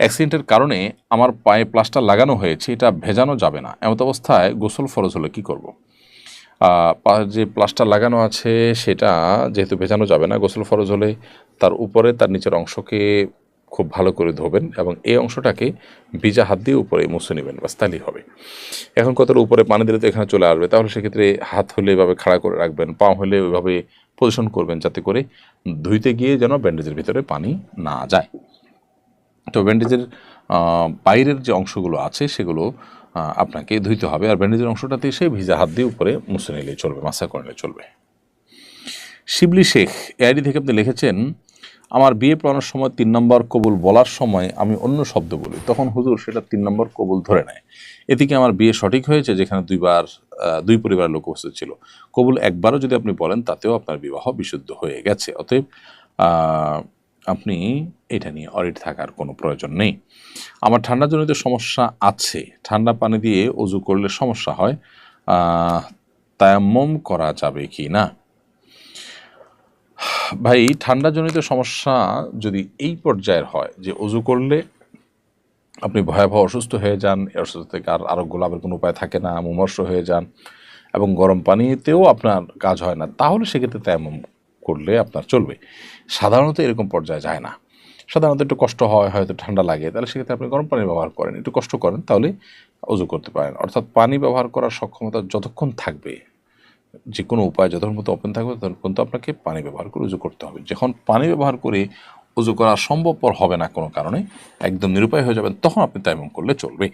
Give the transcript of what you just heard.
অ্যাক্সিডেন্টের কারণে আমার পায়ে প্লাস্টার লাগানো হয়েছে, এটা ভেজানো যাবে না। এমত অবস্থায় গোসল ফরজ হলে কী করব? যে প্লাস্টার লাগানো আছে, সেটা যেহেতু ভেজানো যাবে না, গোসল ফরজ হলে তার উপরে, তার নিচের অংশকে খুব ভালো করে ধোবেন এবং এই অংশটাকে ভিজা হাত দিয়ে উপরে মুছে নেবেন বা স্থালি হবে। এখন কতটা উপরে পানি দিলে তো এখানে চলে আসবে, তাহলে সেক্ষেত্রে হাত হলে এভাবে খাড়া করে রাখবেন, পা হলে ওইভাবে পজিশন করবেন যাতে করে ধুইতে গিয়ে যেন ব্যান্ডেজের ভিতরে পানি না যায়। তো ব্যান্ডেজের বাইরের যে অংশগুলো আছে সেগুলো আপনাকে ধুইতে হবে। আর ব্যান্ডেজের অংশটাতে এসে ভিজা হাত দিয়ে উপরে মুছে নিলে চলবে মাসা করে নিলে চলবে। শিবলি শেখ, এআইডি থেকে আপনি লিখেছেন, আমার বিয়ে পড়ানোর সময় তিন নম্বর কবুল বলার সময় আমি অন্য শব্দ বলি। তখন হুজুর সেটা তিন নম্বর কবুল ধরে নেয়। এদিকে আমার বিয়ে সঠিক হয়েছে, যেখানে দুইবার দুই পরিবারের লোক উপস্থিত ছিল। কবুল একবারও যদি আপনি বলেন, তাতেও আপনার বিবাহ বিশুদ্ধ হয়ে গেছে। অতএব আপনি এটা নিয়ে অরিট থাকার কোনো প্রয়োজন নেই। আমার ঠান্ডাজনিত সমস্যা আছে। ঠান্ডা পানি দিয়ে অজু করলে সমস্যা হয়। তায়াম্মম করা যাবে কি না? ভাই, ঠান্ডাজনিত সমস্যা যদি এই পর্যায়ের হয় যে অজু করলে আপনি ভয়াবহ অসুস্থ হয়ে যান অসুস্থ থেকে আর আরোগ্য লাভের কোনো উপায় থাকে না, মুমর্ষ হয়ে যান এবং গরম পানিতেও আপনার কাজ হয় না, তাহলে সেক্ষেত্রে তেমন করলে আপনার চলবে। সাধারণত এরকম পর্যায়ে যায় না। সাধারণত একটু কষ্ট হয়, হয়তো ঠান্ডা লাগে, তাহলে সেক্ষেত্রে আপনি গরম পানি ব্যবহার করেন। একটু কষ্ট করেন, তাহলে অজু করতে পারেন। অর্থাৎ পানি ব্যবহার করার সক্ষমতা যতক্ষণ থাকবে যে কোনো উপায় যতক্ষণ মতো ওপেন থাকবে, ততক্ষণ তো আপনাকে পানি ব্যবহার করে উজু করতে হবে। যখন পানি ব্যবহার করে উজু করা সম্ভবপর হবে না কোনো কারণে, একদম নিরুপায় হয়ে যাবেন, তখন আপনি তাইমম করলে চলবে।